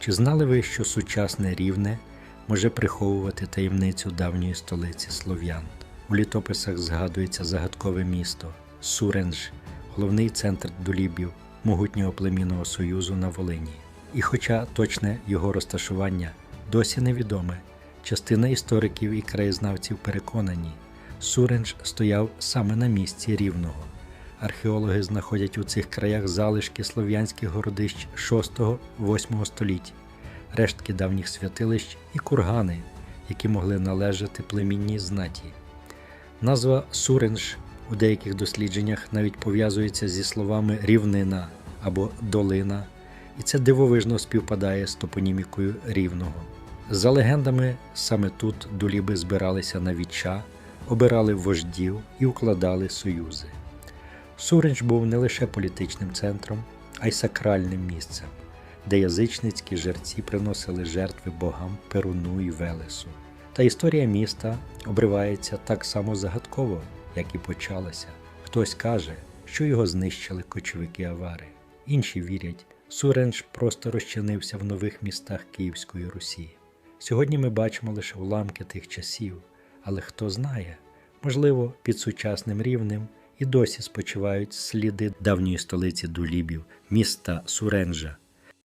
Чи знали ви, що сучасне рівне може приховувати таємницю давньої столиці слов'ян? У літописах згадується загадкове місто Сурендж, головний центр долібів могутнього племінного союзу на Волині. І хоча точне його розташування досі невідоме, частина істориків і краєзнавців переконані, Сурендж стояв саме на місці рівного. Археологи знаходять у цих краях залишки слов'янських городищ 6-8 століть, рештки давніх святилищ і кургани, які могли належати племінній знаті. Назва Сурендж у деяких дослідженнях навіть пов'язується зі словами рівнина або долина, і це дивовижно співпадає з топонімікою рівного. За легендами, саме тут доліби збиралися на віча, обирали вождів і укладали союзи. Сурендж був не лише політичним центром, а й сакральним місцем, де язичницькі жерці приносили жертви богам Перуну і Велесу. Та історія міста обривається так само загадково, як і почалася. Хтось каже, що його знищили кочовики авари. Інші вірять, Сурендж просто розчинився в нових містах Київської Русі. Сьогодні ми бачимо лише уламки тих часів, але хто знає, можливо, під сучасним рівнем і досі спочивають сліди давньої столиці Дулібів, міста Суренджа,